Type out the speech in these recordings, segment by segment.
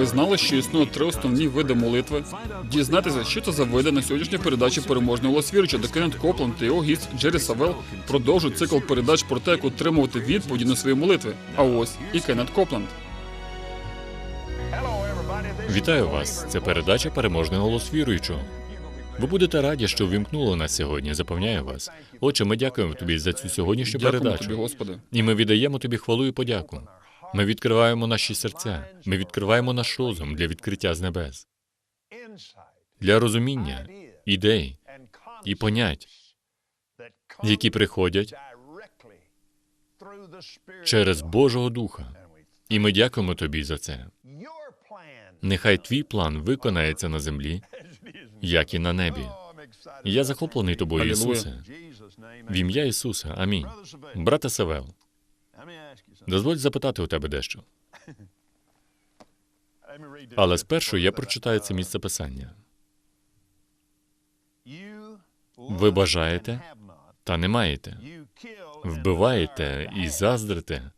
Ви знали, що існує три основні види молитви? Дізнатися, що це за види на сьогоднішній передачі переможного Лосвірича, де Кеннет Копланд та його гість Джері Савел продовжують цикл передач про те, як отримувати відповіді на свої молитви. А ось і Кеннет Копланд. Вітаю вас! Це передача Переможний голос віруючого. Ви будете раді, що ввімкнули нас сьогодні. Запевняю вас. Отче, ми дякуємо тобі за цю сьогоднішню Дякуємо передачу. тобі, Господи. І ми віддаємо тобі хвалу і подяку. Ми відкриваємо наші серця, ми відкриваємо наш розум для відкриття з небес, для розуміння ідей і понять, які приходять через Божого Духа. І ми дякуємо тобі за це. Нехай твій план виконається на землі, як і на небі. Я захоплений тобою, Ісусе. В ім'я Ісуса. Амінь. Брате Савел, дозволь запитати у тебе дещо. Але спершу я прочитаю це місце писання. Ви бажаєте та не маєте. Вбиваєте і заздрите,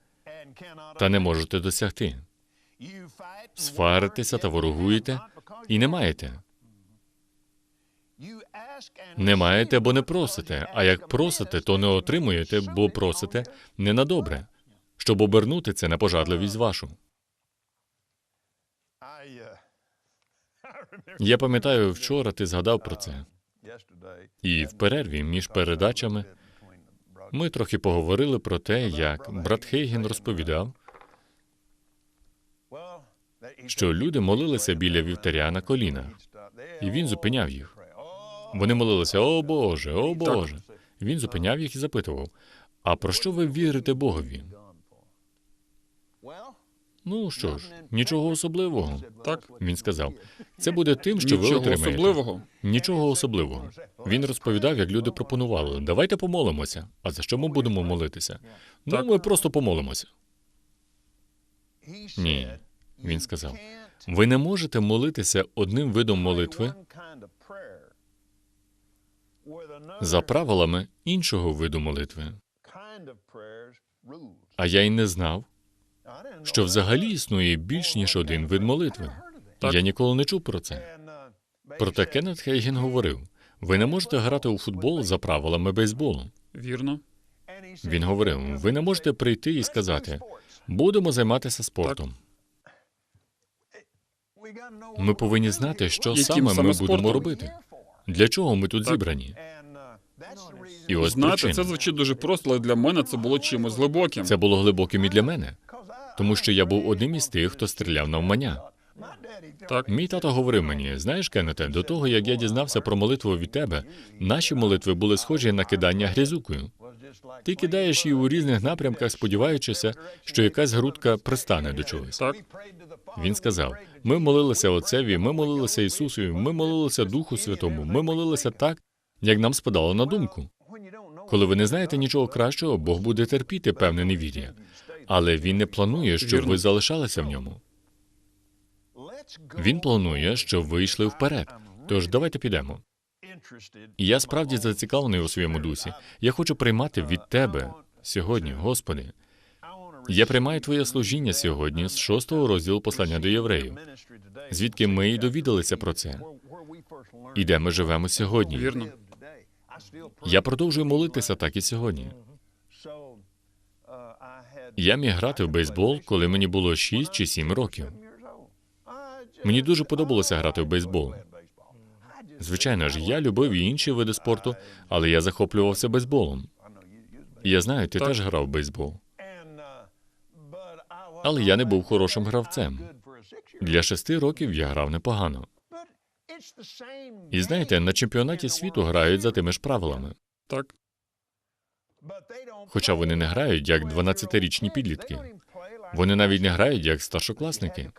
та не можете досягти. Сваритеся та ворогуєте і не маєте. Не маєте, бо не просите. А як просите, то не отримуєте, бо просите не на добре, щоб обернути це на пожадливість вашу. Я пам'ятаю, вчора ти згадав про це. І в перерві між передачами ми трохи поговорили про те, як брат Хейген розповідав, що люди молилися біля вівтаря на колінах, і він зупиняв їх. Вони молилися: О Боже, о Боже. Він зупиняв їх і запитував: А про що ви вірите Богові? Ну що ж, нічого особливого. Так, Він сказав: це буде тим, що ви нічого отримаєте. особливого. Нічого особливого. Він розповідав, як люди пропонували: давайте помолимося. А за що ми будемо молитися? Ну, ми просто помолимося. Ні, він сказав: ви не можете молитися одним видом молитви за правилами іншого виду молитви. А я й не знав, що взагалі існує більш ніж один вид молитви. Так. Я ніколи не чув про це. Проте Кеннет Хейген говорив: ви не можете грати у футбол за правилами бейсболу. Вірно. Він говорив: ви не можете прийти і сказати, будемо займатися спортом. Ми повинні знати, що Яким саме ми саме будемо робити. Для чого ми тут Так. зібрані? І ось Знаєте, причина. це звучить дуже просто, але для мене це було чимось глибоким. Це було глибоким і для мене, тому що я був одним із тих, хто стріляв навмання. Так, Мій тато говорив мені: знаєш, Кеннете, до того як я дізнався про молитву від тебе, наші молитви були схожі на кидання грязюкою. Ти кидаєш її у різних напрямках, сподіваючися, що якась грудка пристане до чогось. так, Він сказав: ми молилися Отцеві, ми молилися Ісусові, ми молилися Духу Святому, ми молилися так, як нам спадало на думку. Коли ви не знаєте нічого кращого, Бог буде терпіти певне невір'я. Але він не планує, щоб ви залишалися в ньому. Він планує, щоб ви йшли вперед. Тож давайте підемо. Я справді зацікавлений у своєму дусі. Я хочу приймати від тебе сьогодні, Господи. Я приймаю Твоє служіння сьогодні з шостого розділу послання до євреїв, звідки ми і довідалися про це, і де ми живемо сьогодні. вірно. Я продовжую молитися так і сьогодні. Я міг грати в бейсбол, коли мені було 6 чи 7 років. Мені дуже подобалося грати в бейсбол. Звичайно ж, я любив і інші види спорту, але я захоплювався бейсболом. Я знаю, ти Так. теж грав в бейсбол. Але я не був хорошим гравцем. Для шести років я грав непогано. І знаєте, на чемпіонаті світу грають за тими ж правилами. Так, Хоча вони не грають як 12-річні підлітки. Вони навіть не грають як старшокласники.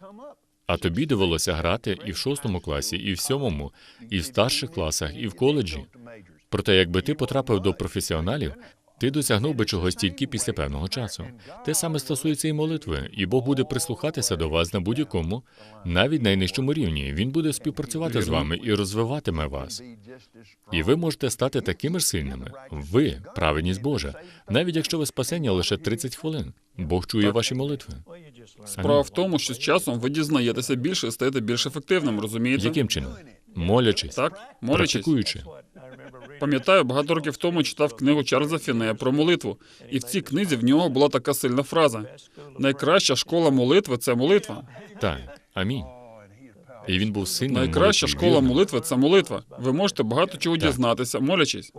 А тобі довелося грати і в шостому класі, і в сьомому, і в старших класах, і в коледжі. Проте, якби ти потрапив до професіоналів, ти досягнув би чогось тільки після певного часу. Те саме стосується і молитви, і Бог буде прислухатися до вас на будь-якому, навіть найнижчому рівні. Він буде співпрацювати з вами і розвиватиме вас. І ви можете стати такими ж сильними. Ви праведність Божа, навіть якщо ви спасення лише 30 хвилин. Бог чує ваші молитви. Справа в тому, що з часом ви дізнаєтеся більше і стаєте більш ефективним, розумієте? Яким чином? Молячись, Так, молячись. практикуючи. Пам'ятаю, багато років тому читав книгу Чарльза Фінея про молитву, і в цій книзі в нього була така сильна фраза: найкраща школа молитви це молитва. Так, амінь. І він був сильним. Найкраща школа вірним. молитви це молитва. Ви можете багато чого дізнатися, молячись.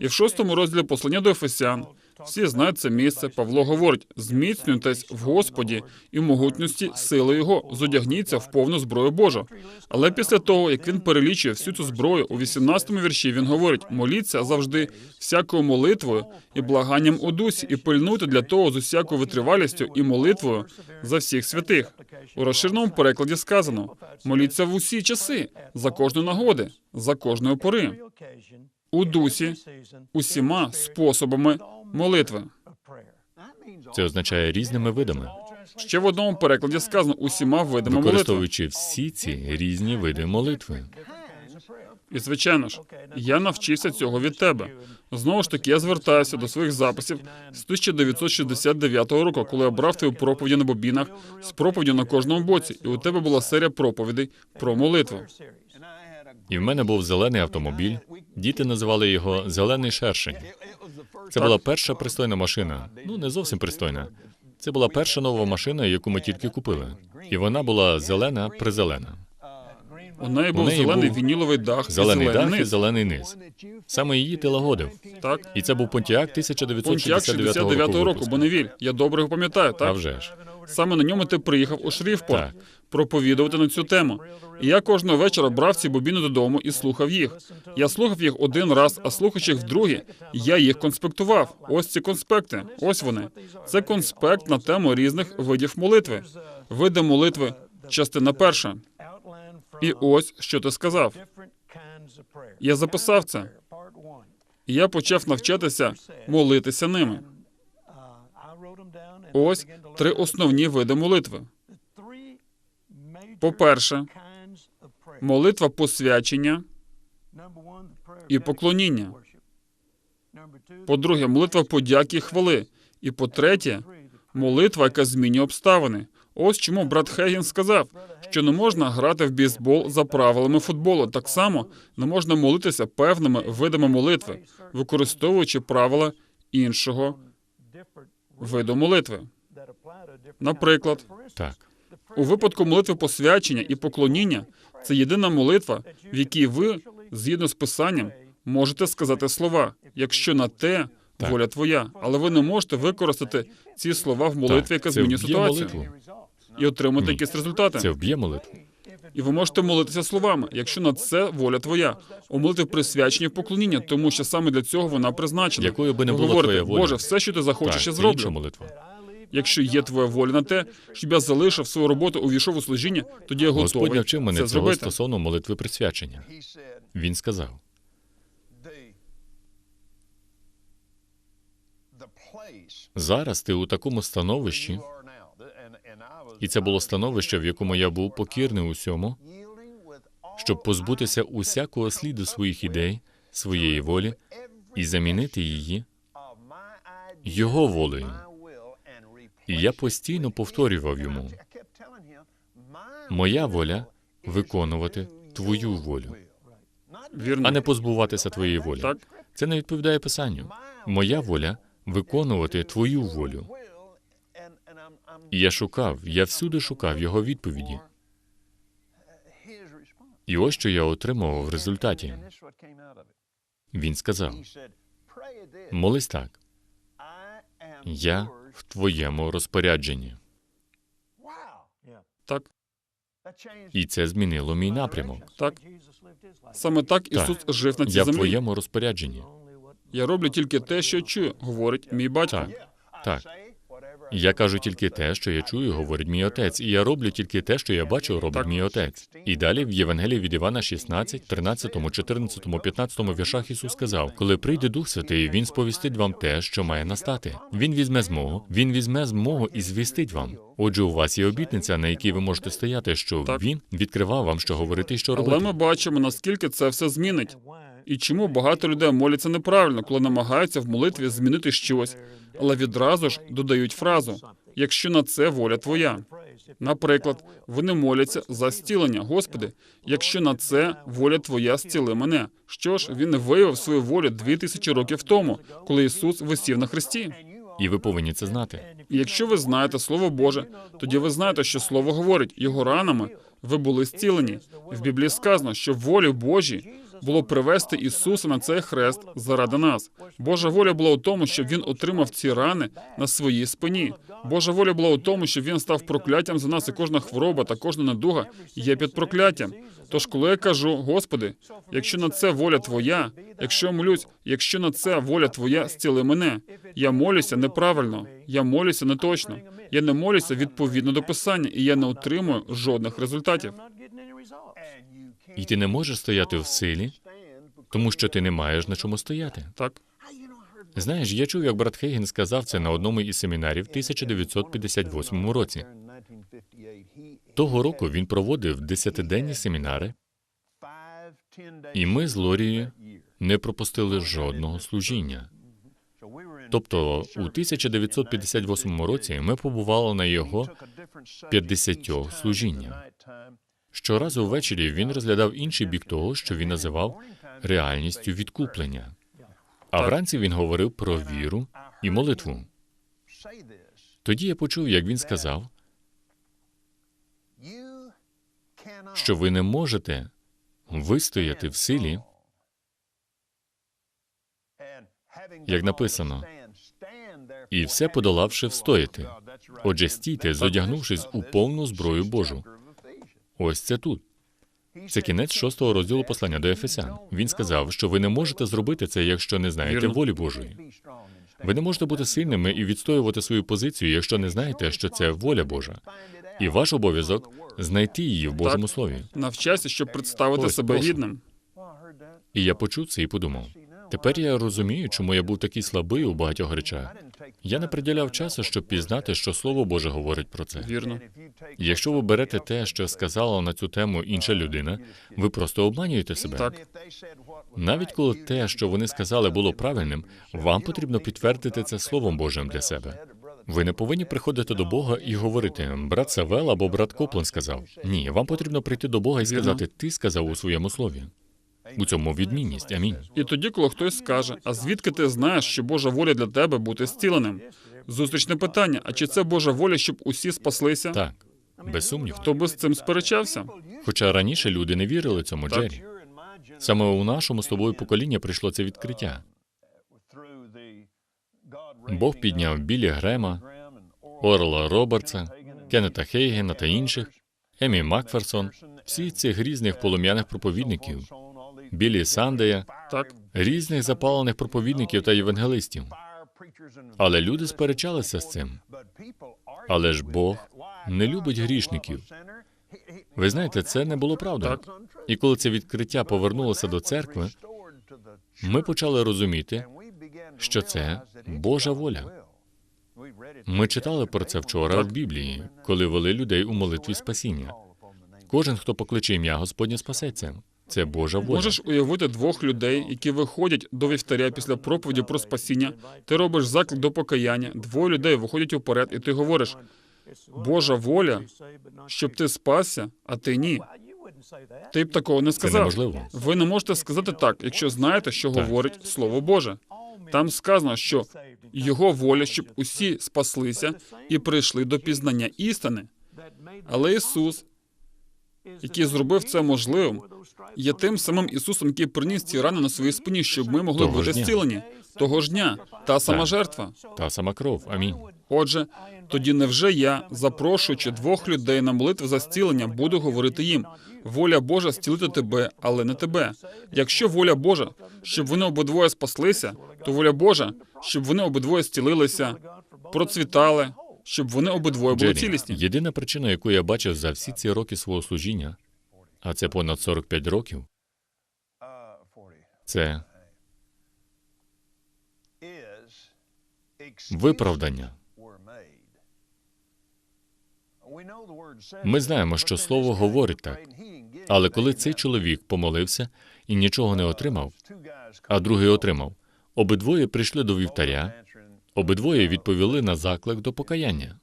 І в шостому розділі послання до Ефесян всі знають це місце. Павло говорить: зміцнюйтесь в Господі і в могутності сили Його, зодягніться в повну зброю Божу. Але після того, як він перелічує всю цю зброю, у 18-му вірші він говорить: моліться завжди всякою молитвою і благанням у дусі, і пильнуйте для того з усякою витривалістю і молитвою за всіх святих. У розширеному перекладі сказано: моліться в усі часи, за кожної нагоди, за кожної пори, у дусі, усіма способами молитви. Це означає різними видами, Ще в одному перекладі сказано усіма видами молитви. використовуючи всі ці різні види молитви. І звичайно ж, я навчився цього від тебе. Знову ж таки, я звертаюся до своїх записів з 1969 року, коли я брав твою проповіді на бобінах з проповіддю на кожному боці, і у тебе була серія проповідей про молитву. І в мене був зелений автомобіль. Діти називали його зелений шершень. Це була перша пристойна машина. Ну не зовсім пристойна. Це була перша нова машина, яку ми тільки купили. І вона була зелена призелена. У неї був неї зелений був вініловий дах, і Зелений зелений дах і зелений низ. Саме її ти лагодив. Так, І це був Понтіак Понтіак 1969 69 року. року. Бонневіль. Я добре його пам'ятаю, А так? вже ж. Саме на ньому ти приїхав у Шріфпорт Так. Проповідувати на цю тему. І я кожного вечора брав ці бобіни додому і слухав їх. Я слухав їх один раз, а слухаючи їх вдруге, я їх конспектував. Ось ці конспекти. Ось вони. Це конспект на тему різних видів молитви. Види молитви, частина перша. І ось що ти сказав. Я записав це. І я почав навчатися молитися ними. Ось три основні види молитви. По-перше, молитва посвячення і поклоніння. По-друге, молитва подяки і хвали. І по-третє, молитва, яка змінює обставини. Ось чому брат Хейген сказав, що не можна грати в бейсбол за правилами футболу. Так само не можна молитися певними видами молитви, використовуючи правила іншого виду молитви. Наприклад, Так. У випадку молитви посвячення і поклоніння це єдина молитва, в якій ви, згідно з писанням, можете сказати слова, якщо на те Так. воля твоя, але ви не можете використати ці слова в молитві, яка змінює ситуацію, молитву. і отримати Ні. якісь результати. Це вб'є молитву. І ви можете молитися словами, якщо на це воля твоя. У молитві присвячення поклоніння, тому що саме для цього вона призначена. Якою би не була говорите, твоя воля. Боже, все, що ти захочеш, Так, я це інша зроблю. молитва. Якщо є твоя воля на те, щоб я залишив свою роботу, увійшов у служіння, тоді я Господь готовий навчив мене це цього зробити. стосовно молитви присвячення. Він сказав: зараз ти у такому становищі, і це було становище, в якому я був покірний усьому, щоб позбутися усякого сліду своїх ідей, своєї волі і замінити її його волею. І я постійно повторював йому: моя воля виконувати твою волю, а не позбуватися твоєї волі. Так? Це не відповідає писанню. Моя воля виконувати твою волю. І я шукав, я всюди шукав його відповіді. І ось що я отримав в результаті. Він сказав: молись так, я в твоєму розпорядженні. Так, І це змінило мій напрямок. так. Саме так Ісус жив на цій Я в твоєму розпорядженні. Я роблю тільки те, що чую, говорить мій батько. Так, так. Я кажу тільки те, що я чую, говорить мій отець, і я роблю тільки те, що я бачу, робить мій отець. І далі в Євангелії від Івана 16, 13, 14, 15 віршах Ісус сказав: коли прийде Дух Святий, Він сповістить вам те, що має настати. Він візьме з мого, він візьме з мого і звістить вам. Отже, у вас є обітниця, на якій ви можете стояти, що він відкривав вам, що говорити і що Але ми бачимо, наскільки це все змінить. І чому багато людей моляться неправильно, коли намагаються в молитві змінити щось, але відразу ж додають фразу якщо на це воля твоя. Наприклад, вони моляться за зцілення. Господи, якщо на це воля твоя зціли мене. Що ж, він виявив свою волю дві тисячі років тому, коли Ісус висів на хресті. І ви повинні це знати. І якщо ви знаєте Слово Боже, тоді ви знаєте, що Слово говорить, його ранами ви були зцілені. В Біблії сказано, що волі Божі було привести Ісуса на цей хрест заради нас. Божа воля була у тому, щоб він отримав ці рани на своїй спині. Божа воля була у тому, щоб він став прокляттям за нас, і кожна хвороба та кожна недуга є під прокляттям. Тож, коли я кажу, Господи, якщо на це воля Твоя, якщо я молюсь, якщо на це воля Твоя, зціли мене. Я молюся неправильно, я молюся не точно. Я не молюся відповідно до писання, і я не отримую жодних результатів. І ти не можеш стояти в силі, тому що ти не маєш на чому стояти. Так, Знаєш, я чув, як брат Хейген сказав це на одному із семінарів в 1958 році. Того року він проводив десятиденні семінари, і ми з Лорією не пропустили жодного служіння. Тобто, у 1958 році ми побували на його 50 служіннях. Щоразу ввечері він розглядав інший бік того, що він називав реальністю відкуплення. А вранці він говорив про віру і молитву. Тоді я почув, як він сказав, що ви не можете вистояти в силі, як написано, і все подолавши встояти. Отже, стійте, зодягнувшись у повну зброю Божу. Ось це тут. Це кінець шостого розділу послання до Ефесян. Він сказав, що ви не можете зробити це, якщо не знаєте волі Божої. Ви не можете бути сильними і відстоювати свою позицію, якщо не знаєте, що це воля Божа. І ваш обов'язок знайти її в Божому Слові. навчайся, щоб представити Ось, себе прошу. гідним. І я почув це і подумав. Тепер я розумію, чому я був такий слабий у багатьох речах. Я не приділяв часу, щоб пізнати, що Слово Боже говорить про це. Вірно. Якщо ви берете те, що сказала на цю тему інша людина, ви просто обманюєте себе. Так. Навіть коли те, що вони сказали, було правильним, вам потрібно підтвердити це Словом Божим для себе. Ви не повинні приходити до Бога і говорити брат Савел або брат Коплен сказав. Ні, вам потрібно прийти до Бога і сказати, ти сказав у своєму слові. У цьому відмінність. Амінь. І тоді, коли хтось скаже, а звідки ти знаєш, що Божа воля для тебе бути зціленим? Зустрічне питання: а чи це Божа воля, щоб усі спаслися? Так, без сумніву. Хто би з цим сперечався? Хоча раніше люди не вірили цьому, Так. Джері. Саме у нашому з тобою поколінні прийшло це відкриття. Бог підняв Білі Грема, Орла Робертса, Кеннета Хейгена та інших, Емі Макферсон, всі цих різних полум'яних проповідників, Білі Сандея, Так, різних запалених проповідників та євангелистів. Але люди сперечалися з цим. Але ж Бог не любить грішників. Ви знаєте, це не було правдою. Так. І коли це відкриття повернулося до церкви, ми почали розуміти, що це Божа воля. Ми читали про це вчора в Біблії, коли вели людей у молитві спасіння. Кожен, хто покличе ім'я Господнє, спасеться. Це Божа воля. можеш уявити двох людей, які виходять до вівтаря після проповіді про спасіння. Ти робиш заклик до покаяння. Двоє людей виходять уперед, і ти говориш: Божа воля, щоб ти спасся, а ти ні. Ти б такого не Це сказав. неможливо. Ви не можете сказати так, якщо знаєте, що говорить Слово Боже. Там сказано, що його воля, щоб усі спаслися і прийшли до пізнання істини. Але Ісус, який зробив це можливим, є тим самим Ісусом, який приніс ці рани на своїй спині, щоб ми могли Того бути дня. зцілені. Того ж дня, та сама Так. жертва. Та сама кров. Амінь. Отже, тоді невже я, запрошуючи двох людей на молитву за зцілення, буду говорити їм: воля Божа зцілити тебе, але не тебе. Якщо воля Божа, щоб вони обидвоє спаслися, то воля Божа, щоб вони обидвоє зцілилися, процвітали, щоб вони обидвоє були Джері, цілісні. єдина причина, яку я бачив за всі ці роки свого служіння, а це понад 45 років, це виправдання. Ми знаємо, що слово говорить так. Але коли цей чоловік помолився і нічого не отримав, а другий отримав, обидвоє прийшли до вівтаря, обидвоє відповіли на заклик до покаяння.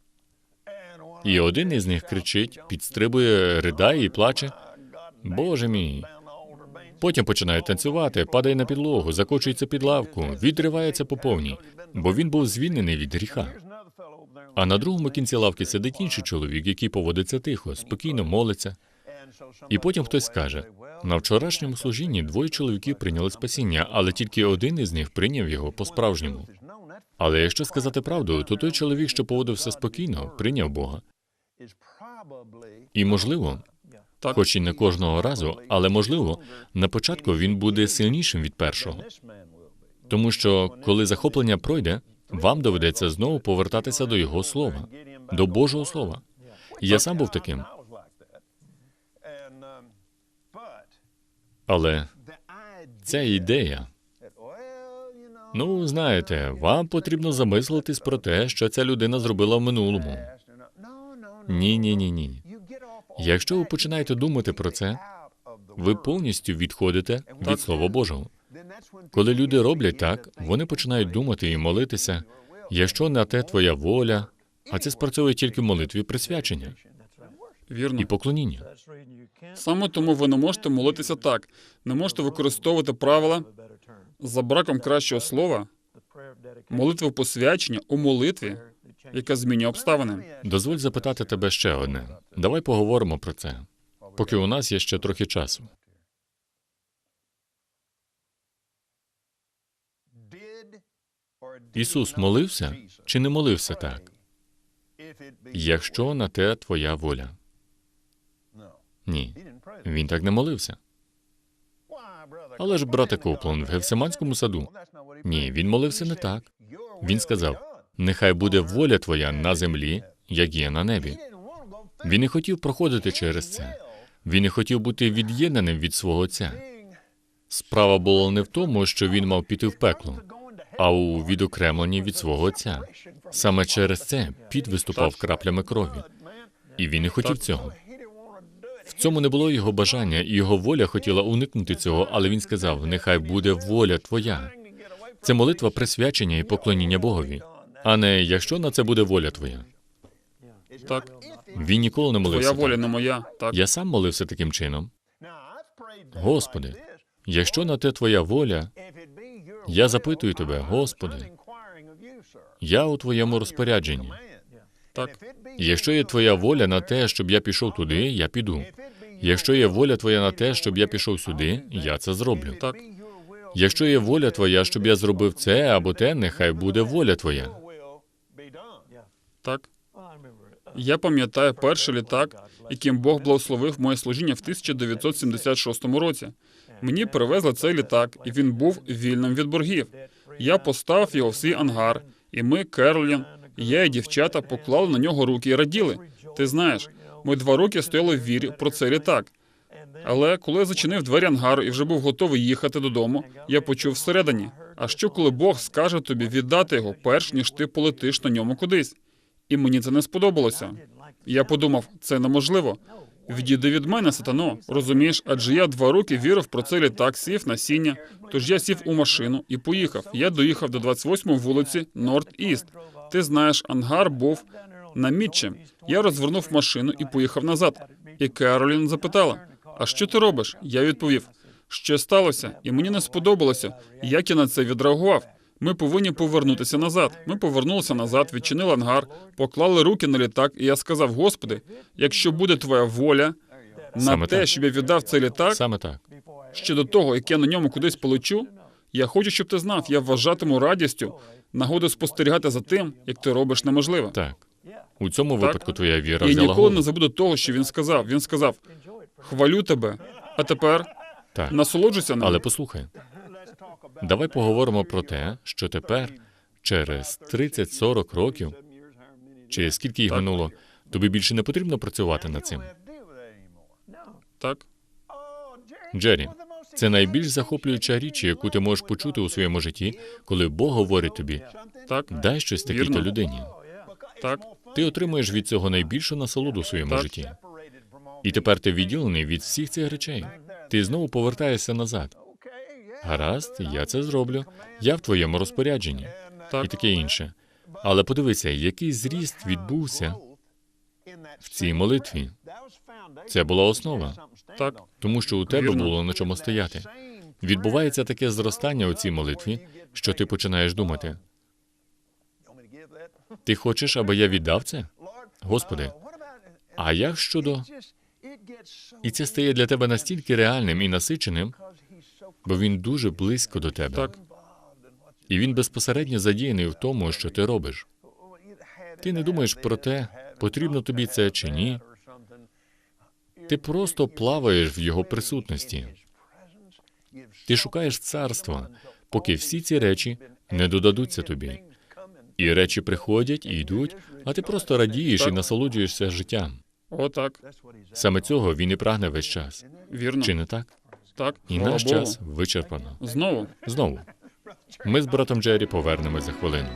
І один із них кричить, підстрибує, ридає і плаче. Боже мій. Потім починає танцювати, падає на підлогу, закочується під лавку, відривається по повній, бо він був звільнений від гріха. А на другому кінці лавки сидить інший чоловік, який поводиться тихо, спокійно молиться. І потім хтось скаже: на вчорашньому служінні двоє чоловіків прийняли спасіння, але тільки один із них прийняв його по-справжньому. Але якщо сказати правду, то той чоловік, що поводився спокійно, прийняв Бога. І можливо, Так, хоч і не кожного разу, але можливо, на початку він буде сильнішим від першого. Тому що коли захоплення пройде, вам доведеться знову повертатися до його слова, до Божого слова. Я сам був таким, але ця ідея. Ну, знаєте, вам потрібно замислитись про те, що ця людина зробила в минулому. Ні, ні, ні, ні. Якщо ви починаєте думати про це, ви повністю відходите від Слова Божого. Коли люди роблять так, вони починають думати і молитися, якщо на те твоя воля, а це спрацьовує тільки в молитві присвячення вірно. і поклоніння. Саме тому ви не можете молитися так, не можете використовувати правила за браком кращого слова, молитви посвячення у молитві, яка змінює обставини. Дозволь запитати тебе ще одне. Давай поговоримо про це, поки у нас є ще трохи часу. Ісус молився чи не молився так? Якщо на те твоя воля. Ні, він так не молився. Але ж, брате Коплан, в Гевсиманському саду. Ні, він молився не так. Він сказав: Нехай буде воля твоя на землі, як є на небі. Він не хотів проходити через це. Він не хотів бути від'єднаним від свого отця. Справа була не в тому, що він мав піти в пекло, а у відокремленні від свого отця. Саме через це піт виступав краплями крові, і він не хотів цього. Цьому не було його бажання, і його воля хотіла уникнути цього, але він сказав: Нехай буде воля твоя. Це молитва присвячення і поклоніння Богові, а не якщо на це буде воля твоя. Так, Він ніколи не молився. твоя воля так. не моя. Так, Я сам молився таким чином. Господи, якщо на те твоя воля, я запитую тебе, Господи, я у твоєму розпорядженні. Так, Якщо є твоя воля на те, щоб я пішов туди, я піду. Якщо є воля твоя на те, щоб я пішов сюди, я це зроблю. так. Якщо є воля твоя, щоб я зробив це або те, нехай буде воля твоя. Так. Я пам'ятаю перший літак, яким Бог благословив моє служіння в 1976 році. Мені привезли цей літак, і він був вільним від боргів. Я поставив його в свій ангар, і ми, Я і дівчата поклали на нього руки і раділи. Ти знаєш, ми два роки стояли в вірі про цей літак. Але коли я зачинив двері ангару і вже був готовий їхати додому, я почув всередині. А що коли Бог скаже тобі віддати його, перш ніж ти полетиш на ньому кудись? І мені це не сподобалося. Я подумав, це неможливо. Відійди від мене, сатано. Розумієш, адже я два роки вірив про цей літак, сів на сіння. Тож я сів у машину і поїхав. Я доїхав до 28 вулиці Норд-Іст. Ти знаєш, ангар був на Мітчі. Я розвернув машину і поїхав назад. І Керолін запитала: А що ти робиш? Я відповів, що сталося, і мені не сподобалося, як я на це відреагував. Ми повинні повернутися назад. Ми повернулися назад, відчинили ангар, поклали руки на літак, і я сказав: Господи, якщо буде твоя воля на Саме те, так. щоб я віддав цей літак, Саме так. ще до того, як я на ньому кудись полечу, я хочу, щоб ти знав, я вважатиму радістю нагоду спостерігати за тим, як ти робиш неможливе. Так. У цьому випадку твоя віра І взяла ніколи не забуду того, що він сказав. Він сказав: хвалю тебе, а тепер Так. насолоджуйся ним. Але послухай, давай поговоримо про те, що тепер, через 30-40 років, чи скільки їх Так. минуло, тобі більше не потрібно працювати над цим. Так, Джері, це найбільш захоплююча річ, яку ти можеш почути у своєму житті, коли Бог говорить тобі: так, дай щось такій-то людині. так, Ти отримуєш від цього найбільшу насолоду у своєму Так. житті. І тепер ти відділений від всіх цих речей. Ти знову повертаєшся назад. Гаразд, я це зроблю. Я в твоєму розпорядженні так. і таке інше. Але подивися, який зріст відбувся в цій молитві. Це була основа, так, тому що у тебе було на чому стояти. Відбувається таке зростання у цій молитві, що ти починаєш думати: ти хочеш, аби я віддав це? Господи, а як щодо і це стає для тебе настільки реальним і насиченим, бо він дуже близько до тебе, так, і він безпосередньо задіяний в тому, що ти робиш. Ти не думаєш про те, потрібно тобі це чи ні. Ти просто плаваєш в його присутності. Ти шукаєш царства, поки всі ці речі не додадуться тобі. І речі приходять і йдуть, а ти просто радієш і насолоджуєшся життям. о, так, Саме цього він і прагне весь час. вірно, Чи не так? так, І наш Богу. час вичерпано. Знову, Знову. Ми з братом Джері повернемось за хвилину.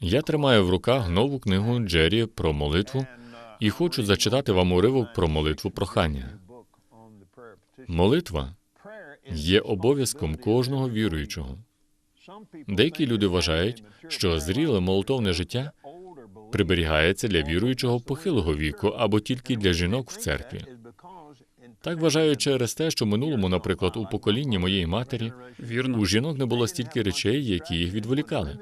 Я тримаю в руках нову книгу Джері про молитву і хочу зачитати вам уривок про молитву прохання. Молитва є обов'язком кожного віруючого. Деякі люди вважають, що зріле молитовне життя приберігається для віруючого похилого віку або тільки для жінок в церкві. Так вважають через те, що в минулому, наприклад, у поколінні моєї матері вірно, у жінок не було стільки речей, які їх відволікали.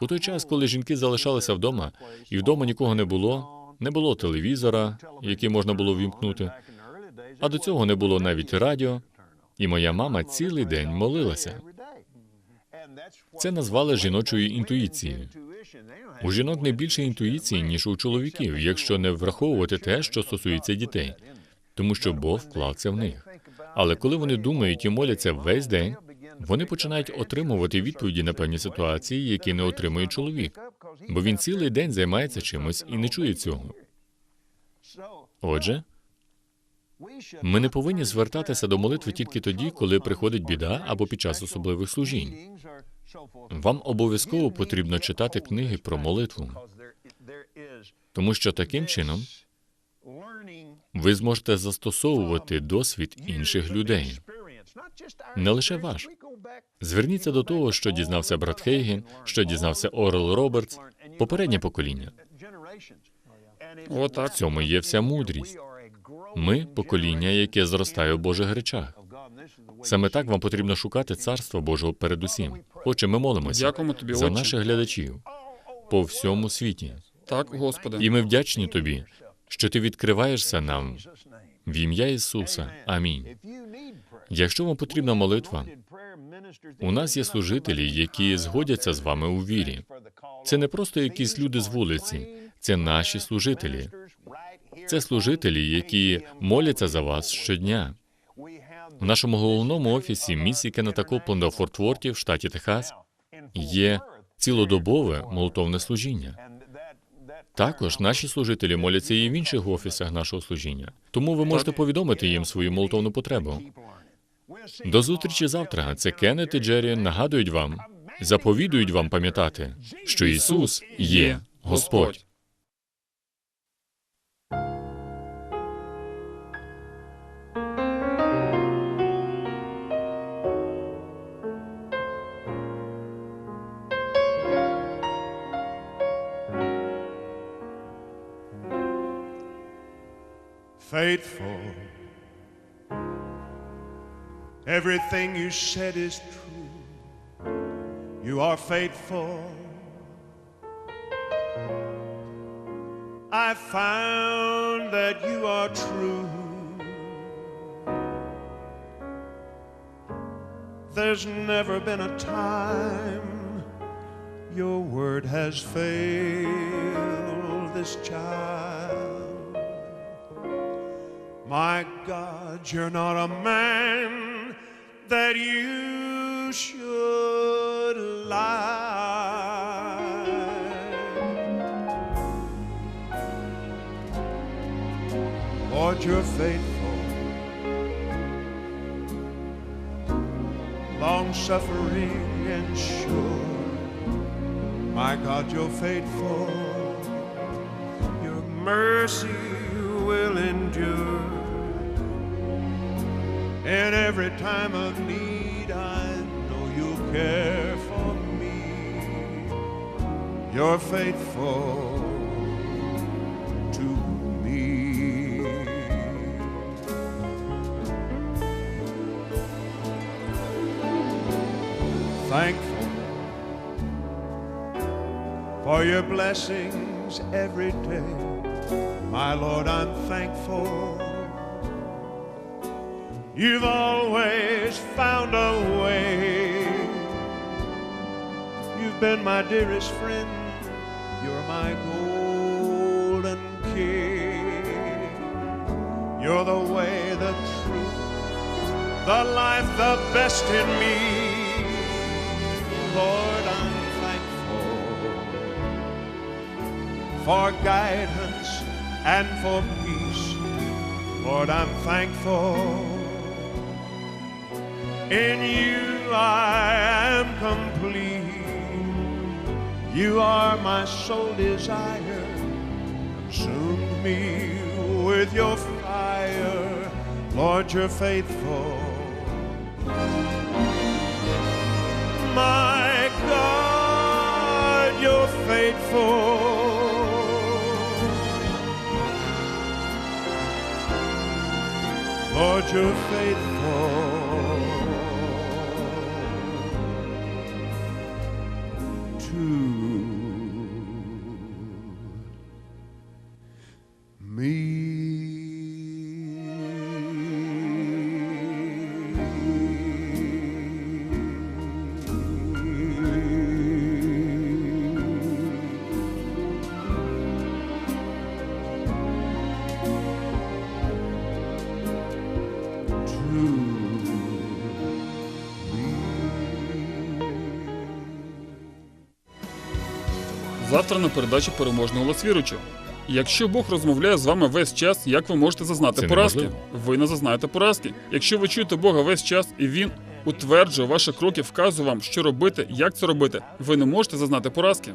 У той час, коли жінки залишалися вдома, і вдома нікого не було, не було телевізора, який можна було вімкнути, а до цього не було навіть радіо, і моя мама цілий день молилася. Це назвали жіночою інтуїцією. У жінок не більше інтуїції, ніж у чоловіків, якщо не враховувати те, що стосується дітей, тому що Бог вклав це в них. Але коли вони думають і моляться весь день, вони починають отримувати відповіді на певні ситуації, які не отримує чоловік, бо він цілий день займається чимось і не чує цього. Отже, ми не повинні звертатися до молитви тільки тоді, коли приходить біда або під час особливих служінь. Вам обов'язково потрібно читати книги про молитву, тому що таким чином ви зможете застосовувати досвід інших людей, не лише ваш. Зверніться до того, що дізнався брат Хейген, що дізнався Орел Робертс, попереднє покоління. о, В цьому є вся мудрість. Ми покоління, яке зростає в Божих речах. Саме так вам потрібно шукати царство Божого передусім. Отже, ми молимося дякуємо тобі, за Отче. наших глядачів по всьому світі. Так, Господи, І ми вдячні тобі, що ти відкриваєшся нам в ім'я Ісуса. Амінь. Якщо вам потрібна молитва, у нас є служителі, які згодяться з вами у вірі. Це не просто якісь люди з вулиці, це наші служителі. Це служителі, які моляться за вас щодня. В нашому головному офісі місії Кеннета Копленда в Форт-Ворті в штаті Техас є цілодобове молитовне служіння. Також наші служителі моляться і в інших офісах нашого служіння. Тому ви можете повідомити їм свою молитовну потребу. До зустрічі завтра. Це Кеннет і Джері нагадують вам, заповідують вам пам'ятати, що Ісус є Господь. Faithful. Everything you said is true. You are faithful. I found that you are true. There's never been a time your word has failed this child. My God, you're not a man that you should lie. Lord, you're faithful, long suffering and sure. My God, you're faithful, your mercy will endure. In every time of need, I know you'll care for me. You're faithful to me. Thankful for your blessings every day. My Lord, I'm thankful. You've always found a way. You've been my dearest friend. You're my golden king. You're the way, the truth, the life, the best in me. Lord, I'm thankful for guidance and for peace. Lord, I'm thankful. In you I am complete. You are my sole desire. Consume me with your fire. Lord, you're faithful. My God, you're faithful. Lord, you're faithful two. Завтра на передачі переможного лосвіручу. Якщо Бог розмовляє з вами весь час, як ви можете зазнати Це поразки? неможливо. Ви не зазнаєте поразки. Якщо ви чуєте Бога весь час і він утверджує ваші кроки, вказує вам, що робити, як це робити, ви не можете зазнати поразки.